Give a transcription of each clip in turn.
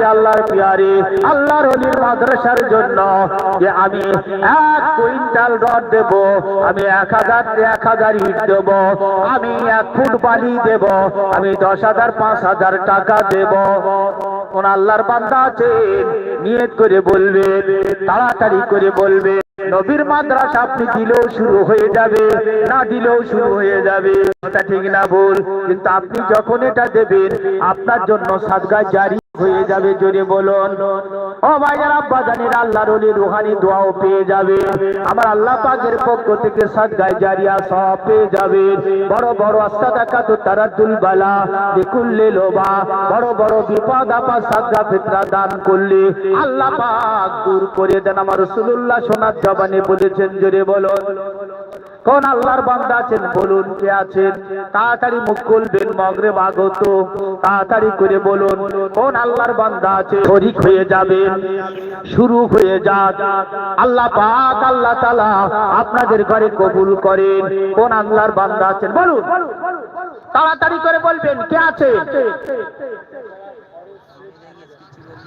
চাইতে আল্লাহর পিয়ারে, আল্লাহর অলির মাদ্রাসার জন্য যে আমি এক কুইন্টাল রড দেব, আমি এক হাজার এক হাজার ইট দেব, আমি এক ফুট বালি দেব, আমি দশ হাজার, পাঁচ হাজার টাকা দেব। কোন আল্লাহর বান্দা আছেন নিয়ত করে বলবেন তাড়াতাড়ি করে বলবে, নবীর মাদ্রাসা আপনি দিলেও শুরু হয়ে যাবে, না দিলেও শুরু হয়ে যাবে ঠিক না ভুল, কিন্তু আপনি যখন এটা দেবেন, আপনার জন্য সাদগা জারি হয়ে যাবে জোরে বলুন। ও ভাইজান আব্বা জানির আল্লাহর ওলি রুহানি দোয়াও পেয়ে যাবে, আমার আল্লাহ পাকের পক্ষ থেকে সাদগায় জারিয়া সব পেয়ে যাবে। বড় বড় আস্তাদাকা তো তারাতুল বালা দেখুল্লে লোবা, বড় বড় বিপদ আপদ সাদগা ফিতরা দান করলে আল্লাহ পাক দূর করে দেন। আমার রাসূলুল্লাহ সোনার জবানে বলেছেন, জোরে বলুন। কোন আল্লাহর বান্দা আছেন? বলুন, কে আছেন? তাড়াতাড়ি মুখ খুলবেন মগরে আগত। তাড়াতাড়ি করে বলুন, কোন আল্লাহর বান্দা আছে? শরিক হয়ে যাবেন, শুরু হয়ে যাক। আল্লাহ পাক, আল্লাহ তাআলা আপনাদের ঘরে কবুল করেন। কোন আল্লাহর বান্দা আছেন? বলুন। তাড়াতাড়ি করে বলবেন, কে আছে?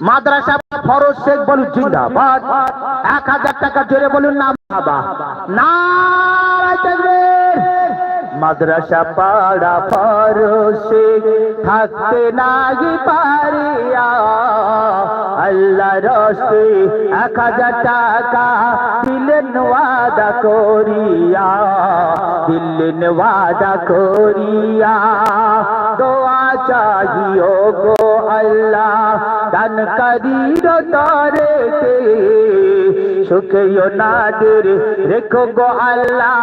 মাদ্রাসা ফরজ শেখ বলুন, জিন্দাবাদ। এক হাজার টাকা জোরে বলুন, না, বাবা। না মাদ্রাসা পাড়া ফরসে থাকতে নাহি পারিয়া। আল্লাহ রস্তে এক হাজার টাকা দিলেন ওয়াদা করিয়া, দিলেন ওয়াদা করিয়া। দোয়া চাহিও গো আল্লাহ দান করির তরে সুখেও নাদের রেখো গো আল্লাহ,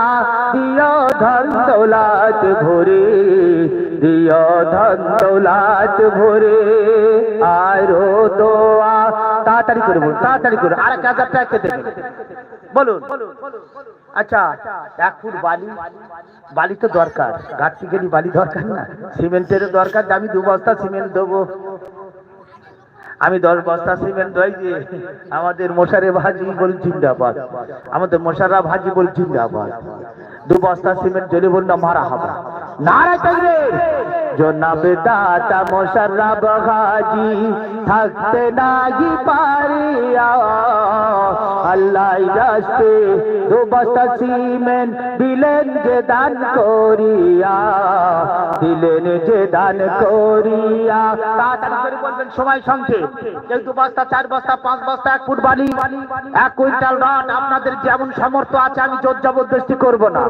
দিও ধন দৌলাত ভরে, দিও ধন দৌলাত ভরে। আরও দোয়া, তাড়াতাড়ি করে বলুন, তাড়াতাড়ি করে, আর এক হাজার টাকা দেবেন বলুন আচ্ছা এক ফুট বালি বালি তো দরকার, ঘাটতি গেলি বালি দরকার না সিমেন্টের দরকার আমি দু বস্তা সিমেন্ট দেবো। আমি দশ বস্তা সিমেন্ট দই দিয়ে আমাদের মশারে ভাজি বল জিন্দাবাদ। আমাদের মশারা ভাজি বল জিন্দাবাদ। দু বস্তা সিমেন্ট জলে বললাম মারা হবে চাইলে জনাবে দাতা মশারা ভাজি থাকতে আল্লাহ রাস্তে দিলেন যে দান করিয়া, দিলেন যে দান করিয়া। তাড়াতাড়ি করে বলবেন সময় চার বস্তা, পাঁচ বস্তা, এক ফুট বালি, এক কুইন্টাল রড, আপনাদের যেমন সামর্থ্য আছে, আমি জোর জবরদস্তি করব না।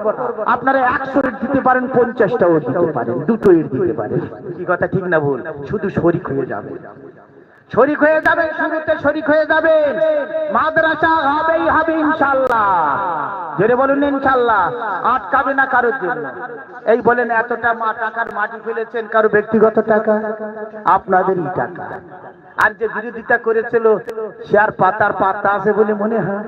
আপনারা একশো দিতে পারেন, পঞ্চাশটাও দিতে পারেন দুটো ইট দিতে পারেন কি কথা ঠিক না ভুল? শুধু শরিক হয়ে যাবে। শরিক হয়ে যাবেন শুরুতে শরিক হয়ে যাবেন মাদ্রাসা হবেই হবে ইনশাল্লাহ জেরে বলুন ইনশাল্লাহ আটকাবে না কারোর জন্য। এই বলেন, এতটা মা টাকার মাটি ফেলেছেন, কারও ব্যক্তিগত টাকা? আপনাদেরই টাকা। আর যে বিরোধিতা করেছিল, সে আর পাতার পাতা আছে বলে মনে হয়?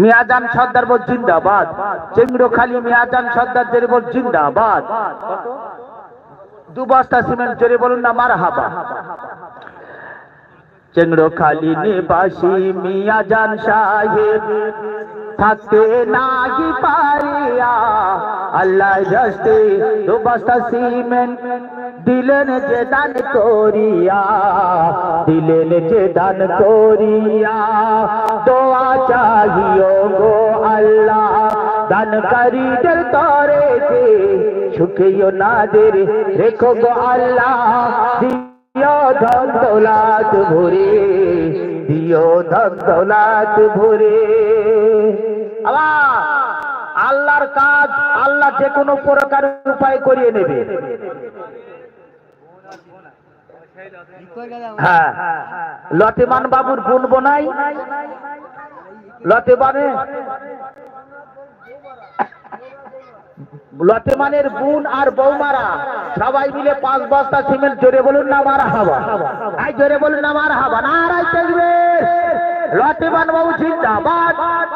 মিয়াজান সর্দার বল জিন্দাবাদ। চেংড়ো খালি মিয়াজান সর্দার জেরে বল জিন্দাবাদ। দু বস্তা সিমেন্ট জোরে বলুন না মার হাবা চেংড়ো খালি নিবাসী মিয়া জান সাহেব, থাকতে নাহি পারিয়া, আল্লাহ রাস্তে দু বস্তা সিমেন্ট দিলেন যে দান করিয়া, দিলেন যে দান করিয়া। দোয়া চাহিও গো আল্লাহ। দান করিদের তরে সুখিও নাদের রেখো গো আল্লাহ। দিও ধন দৌলাত ভরে, দিও ধন দৌলাত ভরে। আবার আল্লাহর কাজ আল্লাহ যে কোনো প্রকার উপায় করিয়ে নেবে। হ্যাঁ লতেমান বাবুর বোন লতেমানের বোন আর বৌমারা। সবাই মিলে পাঁচ বস্তা সিমেন্ট, জোরে বলুন না মারা হাবা। আই জোরে বলুন না মারা হাবা। নারাই দেখবে লতেমান বাবু জিন্দাবাদ।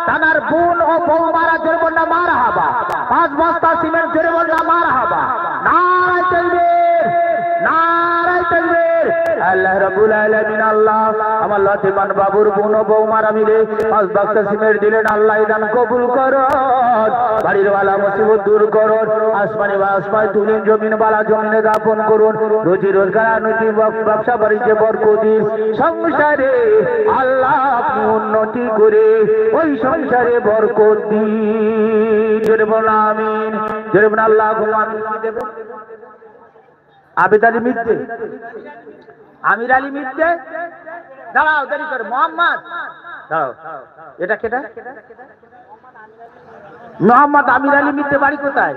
তানার বোন ও বৌমারা জোরে বলুন না মারা হাবা। পাঁচ বস্তা সিমেন্ট, জোরে বলুন না মারা হাবা। নারাই দেখবে আল্লাহ রাব্বুল আলামিন, আল্লাহ আমার লতিমান বাবুর বোন বৌমারা মিলে পাঁচ বাক্স সিমেন্ট দিলেন, আল্লাহ দান কবুল করো, বাড়ির বালা মুসিবত দূর করো, আসমানি বা আসমায় তুলেন, জমিন বালা জমিনে দাপন করুন, রুজি রোজগার নদী ব্যবসা বাড়িতে বরকতি সংসারে আল্লাহ উন্নতি করে ওই সংসারে বরকত দিন। আমিন। আল্লাহ ঘুমান। আবেদ আলী মিথ্যে আমির আলী মিথ্যে দাঁড়াও, দেরি করে। মোহাম্মদ। দাঁড়াও। এটা কেটা? মোহাম্মদ আমির আলী মিথ্যে বাড়ি কোথায়?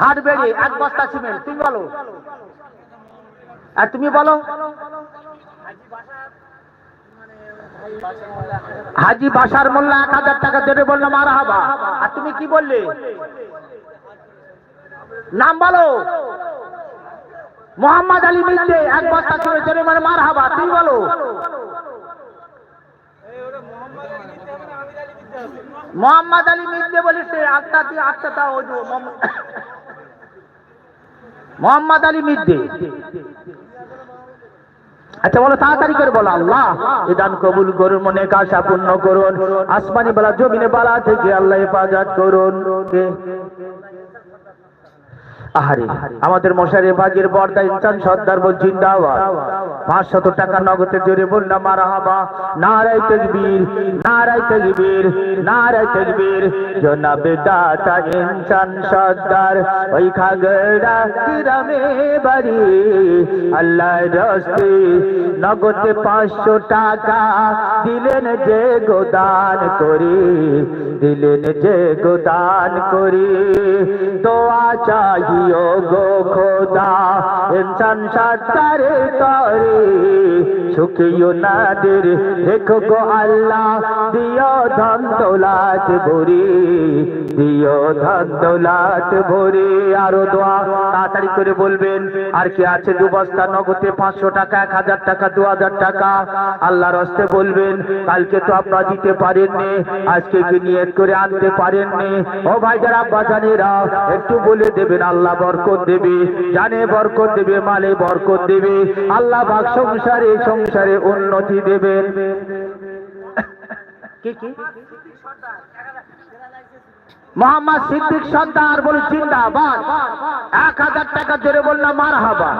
হাট বেড়ে এক বস্তা সিমেন্ট। তুমি বলো। আর তুমি বলো। হাজি বাসার মোল্লা এক হাজার টাকা দেবে বলল মারা হাবা। আর তুমি কি বললে? নাম বলো। মোহাম্মদ আলী মিলতে এক বস্তা চলে চলে মানে মার হাবা তুই বলো। মোহাম্মদ আলী মিলতে বলিস আত্মা তুই আত্মাটা ওই যে মোহাম্মদ- আলী মিদ্দে আচ্ছা বলো, তাড়াতাড়ি করে বলো, আল্লাহ। দান কবুল করুন, মনে কাশা পূর্ণ করুন। আসমানি বালা, জমিনে বালা থেকে আল্লাহ হেফাজত করুন? আহারে, আমাদের মশারি বাজির বর্দা ইনসান সর্দার বল জিন্দাবাদ পাঁচশত টাকা নগদে জোরে বললাম মারা হাবা নারাই তকবীর নারাই তকবীর নারাই তকবীর। জনাবে দাতা ইনসান সর্দার, ওই খাগড়া গ্রামে বাড়ি। আল্লাহ রস্তে নগদে পাঁচশো টাকা দিলেন যে গোদান করি, দিলেন যে গোদান করে। দোয়া গো খোদা, ইনসান তরে। সুখিও দেখো গো আল্লাহ দিও ধন দিও ধন দোয়া তাড়াতাড়ি করে বলবেন। আর কি আছে দু বস্তা নগদে পাঁচশো টাকা, এক হাজার টাকা, দু হাজার টাকা? আল্লাহর হস্তে বলবেন, কালকে তো আপনারা দিতে পারেননি, আজকে কি নিয়ত করে আনতে পারেননি? ও ভাই যারা বাজানেরা একটু বলে দেবেন আল্লাহ বরকত দেবে, জানে বরকত দেবে, মালে বরকত দেবে। আল্লাহ বাক সংসারে সংসারে উন্নতি দেবেন। কি কি? মোহাম্মদ সিদ্দিক সর্দার বলে জিন্দাবাদ। এক হাজার টাকা জোরে বললাম মার হাবা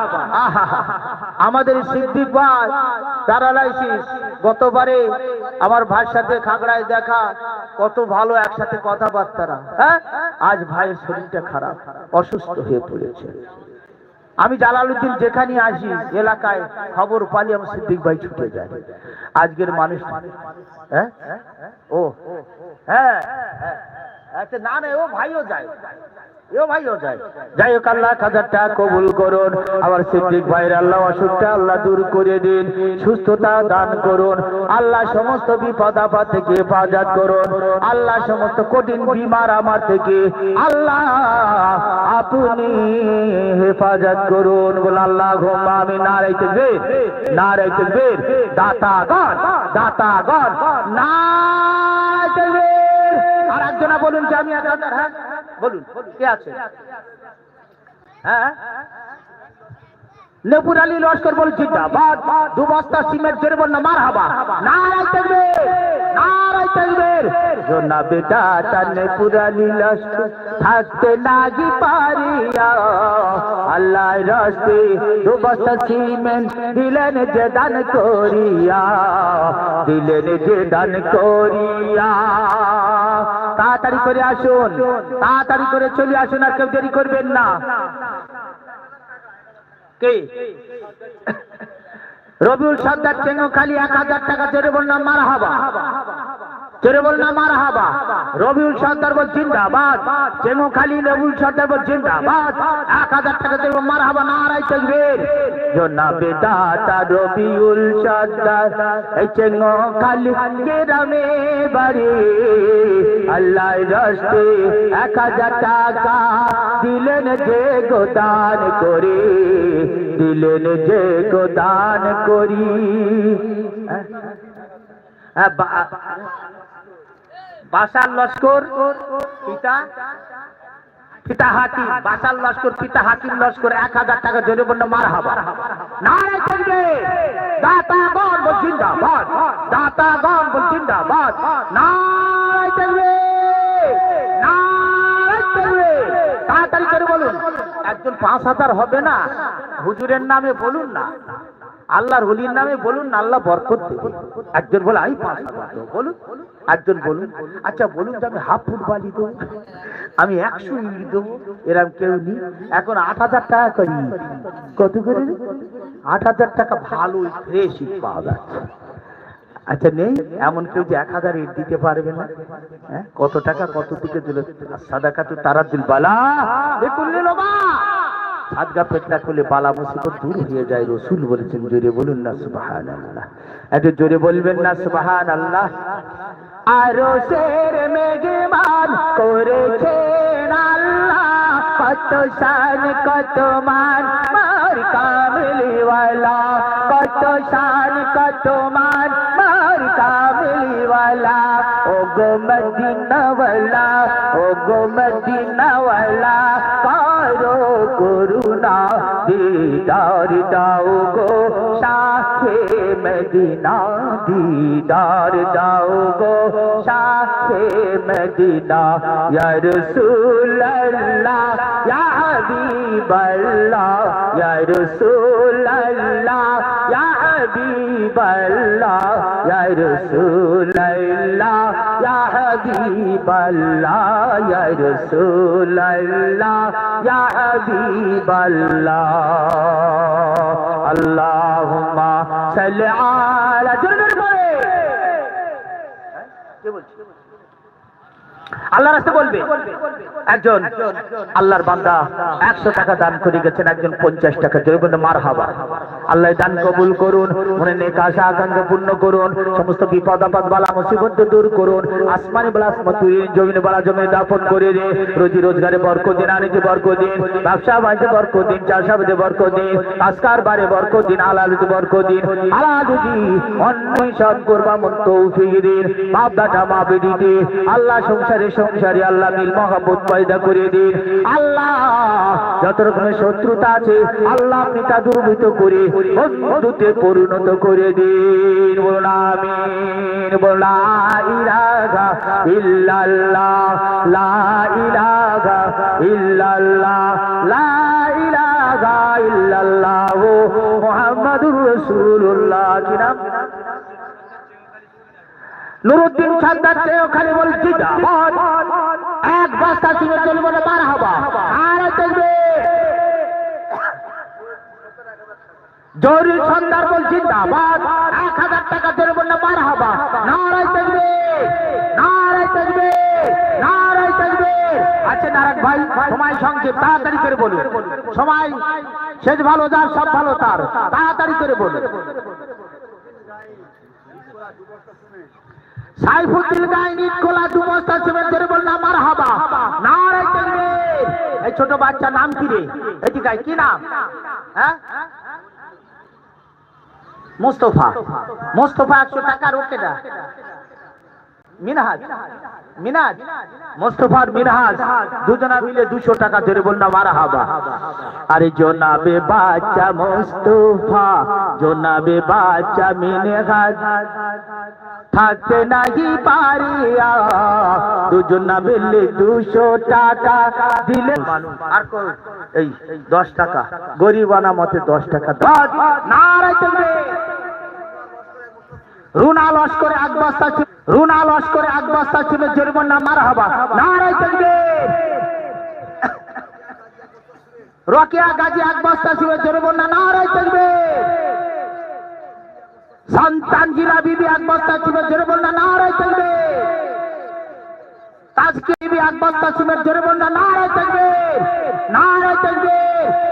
আমাদের সিদ্দিক ভাই, প্যারালাইসিস। গতবারে আমার ভাইয়ের সাথে খাগড়ায় দেখা, কত ভালো একসাথে কথাবার্তারা হ্যাঁ? আজ ভাইয়ের শরীরটা খারাপ, অসুস্থ হয়ে পড়েছে। আমি জালালউদ্দিন যেখানে আসি এলাকায় খবর পালি আমার সিদ্দিক ভাই ছুটে যায়। আজকের মানুষ হ্যাঁ? ও হ্যাঁ। আচ্ছা না না যাই হোক, আল্লাহ কবুল করুন। আমার সিদ্দিক ভাইয়ের আল্লাহ অসুখটা আল্লাহ দূর করে দিন। সুস্থতা দান করুন। আল্লাহ সমস্ত বিপদ আপদ থেকে হেফাজত করুন। আল্লাহ সমস্ত কঠিন বিমার আমার থেকে আল্লাহ আপনি হেফাজত করুন। বল আল্লাহ ঘুমা আমি নারাই তকবীর। নারাই তকবীর। দাতা গণ। দাতা গণ। নারাই তকবীর। আর একজনা বলুন যে আমি হ্যাঁ বলুন, কে আছে? হ্যাঁ? লেবুর আলী লস্কর বল জিন্দাবাদ। দু বস্তা সিমেন্ট জোরে বল না মার হাবা নারাই নারাই জোনা বেটা তানে পুরালি লস্কর, থাকতে নাগি পারিয়া। আল্লাহ রাস্তে দু বস্তা সিমেন্ট দিলেন যে দান করিয়া। দিলেন যে দান করিয়া। তাড়াতাড়ি করে আসুন। তাড়াতাড়ি করে চলে আসুন আর কেউ দেরি করবেন না। রবিউল সর্দার চেঙ্গো খালি এক হাজার টাকা জোরে বললাম মারা হাবা। জোরে বললাম মার হাবা রবিউল সর্দার বল জিন্দাবাদ চেঙ্গো খালি রবিউল সর্দার বল জিন্দাবাদ এক হাজার টাকা দেব মার হাবা নারাই তকবীর। জনাবে দাতা রবিউল সর্দার এই চেঙ্গো খালি গ্রামে বাড়ি। আল্লাহ রাস্তে এক হাজার টাকা দিলেন যে গোদান করে দিলেন যে গোদান করি। হ্যাঁ, বাসার লস্কর পিতা পিতা হাতি, বাসার লস্কর পিতা হাতির লস্কর এক হাজার টাকা জোরে বলল মার হাবা নারে নারে নারে তাড়াতাড়ি করে বলুন, একজন পাঁচ হাজার হবে না? হুজুরের নামে বলুন না। আল্লাহর হলির নামে বলুন আল্লাহ বরকত দেবে একজন বলে আমি পাঁচ বলুন, একজন বলুন আচ্ছা বলুন যে আমি হাফ ফুট বালি দেবো, আমি একশো ইট দেবো এরকম কেউ নেই। এখন আট হাজার টাকা করি। কত করে আট হাজার টাকা ভালো ফ্রেশ ইট পাওয়া যাচ্ছে। আচ্ছা নেই? এমন কেউ যে এক হাজার ইট দিতে পারবে না। হ্যাঁ কত টাকা, কত দিকে দিল? সাদা কাতু তারা দিল, বালা দেখুন সাদগা পেটনা খুলে বালা মুসিবত দূর হয়ে যায়। রসুল বলেছেন, জোরে বলুন না সুবাহান আল্লাহ একটু জোরে বলবেন না সুবাহান আল্লাহ আরও শের মেঘমান করেছেন আল্লাহ, কত শান, কত মান। মার কামলিওয়ালা কত শান, কত মান। মার কামলিওয়ালা ও গো মদিনাওয়ালা ও গো মদিনাওয়ালা কারও করুণা দিদার দাও গো শাহে মদিনা দিদার দাও গো শাহে মদিনা ইয়া রাসূলুল্লাহ حبیب اللہ، یا رسول اللہ یا حبیب اللہ، یا رسول اللہ یا حبیب اللہ۔ اللہم صلی علی جرگر بھرے کیا بول আল্লাহ রাস্তা বলবে, একজন আল্লাহর বান্দা একশো টাকা দান করে গেছেন, একজন পঞ্চাশ টাকা জৈবন মার হাবা আল্লাহ দান কবুল করুন, মনে নেক আশা, আকাঙ্ক্ষা পূর্ণ করুন, সমস্ত বিপদ, আপদ, বালা, মুসিবত দূর করুন, আসমানি বালা আসমাত জমিন বালা জমি দাপন করে দে, রোজি রোজগারে বরক দিন আনিতে বরক দিন, ব্যবসা বাণিজ্যে বরক দিন, চাষাবাদে বরক দিন আজকার বারে বরক দিন আলালুতে বরক দিন আলাদুজি অন্বেষণ করবা, মন তৌফিক দিন, বাপ, দাদা, মা বেদিতে আল্লাহ সংসারে সংসারে আল্লাহ মিল মহাব্বত পয়দা করে দিন। আল্লাহ, যত রকমের শত্রুতা আছে, আল্লাহ আপনি তা দুর্বৃত করে বন্ধুতে পরিণত করে দিন। বলুন আমিন, বলুন লা ইলাহা ইল্লাল্লাহ, লা ইল্লাল্লাহ লা ইল্লাল্লাহ নুরুদ্দিন সর্দার চেয়ে ওখানে বলছি। এক বস্তা ছিল চলবে না মার হবা। আর চলবে জরুরি সন্ধ্যার বলছি দাবাত এক হাজার টাকা চলবে না মার হবা। নারায় চলবে নারায় চলবে নারায় চলবে আচ্ছা নারায়ণ ভাই, সময় সংক্ষেপ, তাড়াতাড়ি করে বলুন। সময় শেষ ভালো, যার সব ভালো, তার। তাড়াতাড়ি করে বলুন। সাইফুদ্দিন গাইনি কোলা দু বস্তা সিমেন্ট ধরে বলল, আমার হাবা নারাই চলবে এই ছোট বাচ্চা নাম কি রে? এটি গাই কি নাম? হ্যাঁ? মোস্তফা। মোস্তফা একশো টাকা রোকে না মিনহাজ মিনাজ মোস্তফার মিনহাজ, দুজনা মিলে দুশো টাকা ধরে বলল আমার হাবা আরে জোনাবে বাচ্চা মোস্তফা, জোনাবে বাচ্চা মিনহাজ। থাকতে নাহি পারিয়া, দুজন না মিললে দুশো টাকা দিলে। আর এই দশ টাকা গরিবানা মতে দশ টাকা। নারায় চলবে রুনা লস্করে এক বস্তা ছিল রুনা লস্করে এক বস্তা ছিল জরিমানা মার হবা রকিয়া গাজী এক বস্তা ছিল জরিমানা, নারায় চলবে সন্তান জিলা বিবি এক বস্তা ছিল জোরে বল না নারায় চলবে বিবি এক বস্তা সিমেন্ট জোরে বল না নারায় চলবে নারায় চলবে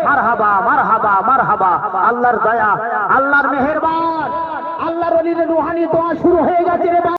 মার হাবা মার হাবা মার হাবা আল্লাহর দয়া, আল্লাহর মেহেরবান। আল্লাহর রুহানি দোয়া শুরু হয়ে গেছে রে।